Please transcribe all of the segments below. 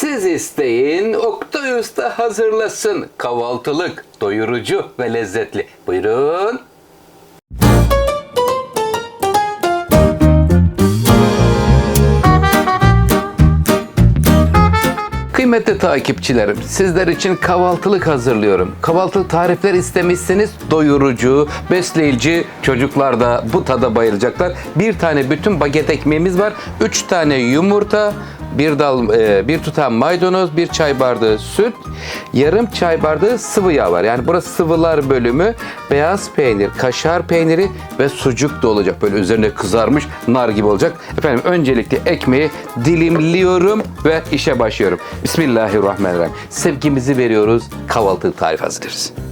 Siz isteyin, Oktay Usta hazırlasın. Kahvaltılık, doyurucu ve lezzetli. Buyurun. Kıymetli takipçilerim, sizler için kahvaltılık hazırlıyorum. Kahvaltılık tarifler istemişsiniz, doyurucu, besleyici, çocuklar da bu tada bayılacaklar. Bir tane bütün baget ekmeğimiz var, üç tane yumurta, bir dal, e, bir tutam maydanoz, bir çay bardağı süt, yarım çay bardağı sıvı yağ var. Yani burası sıvılar bölümü, beyaz peynir, kaşar peyniri ve sucuk da olacak. Böyle üzerine kızarmış nar gibi olacak. Efendim öncelikle ekmeği dilimliyorum ve işe başlıyorum. Bismillahirrahmanirrahim. Sevgimizi veriyoruz, kahvaltı tarif hazırlıyoruz.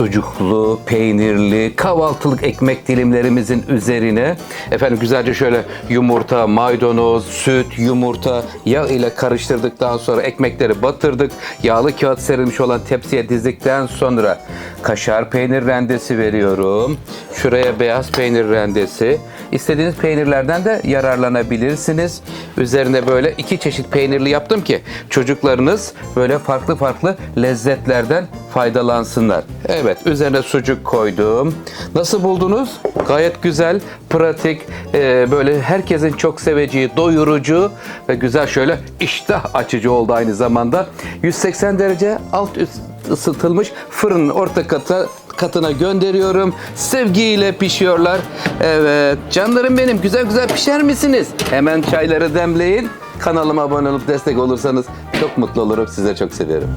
Sucuklu, peynirli, kahvaltılık ekmek dilimlerimizin üzerine efendim güzelce şöyle yumurta, maydanoz, süt, yumurta, yağ ile karıştırdıktan sonra ekmekleri batırdık. Yağlı kağıt serilmiş olan tepsiye dizdikten sonra kaşar peynir rendesi veriyorum. Şuraya beyaz peynir rendesi. İstediğiniz peynirlerden de yararlanabilirsiniz. Üzerine böyle iki çeşit peynirli yaptım ki çocuklarınız böyle farklı farklı lezzetlerden faydalansınlar. Evet, üzerine sucuk koydum. Nasıl buldunuz? Gayet güzel, pratik, e, böyle herkesin çok seveceği, doyurucu ve güzel şöyle iştah açıcı oldu aynı zamanda. 180 derece alt üst ısıtılmış fırının orta katı katına gönderiyorum. Sevgiyle pişiyorlar. Evet, canlarım benim güzel güzel pişer misiniz? Hemen çayları demleyin. Kanalıma abone olup destek olursanız çok mutlu olurum. Size çok seviyorum.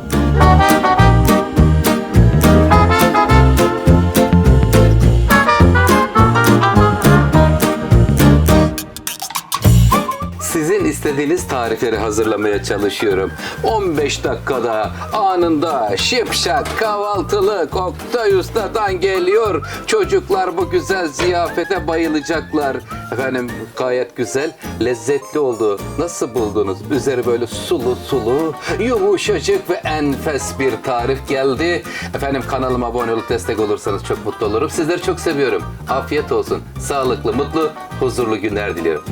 Sizin istediğiniz tarifleri hazırlamaya çalışıyorum. 15 dakikada anında şipşak kahvaltılık Oktay Usta'dan geliyor. Çocuklar bu güzel ziyafete bayılacaklar. Efendim gayet güzel, lezzetli oldu. Nasıl buldunuz? Üzeri böyle sulu sulu, yumuşacık ve enfes bir tarif geldi. Efendim kanalıma abone olup destek olursanız çok mutlu olurum. Sizleri çok seviyorum. Afiyet olsun. Sağlıklı, mutlu, huzurlu günler diliyorum.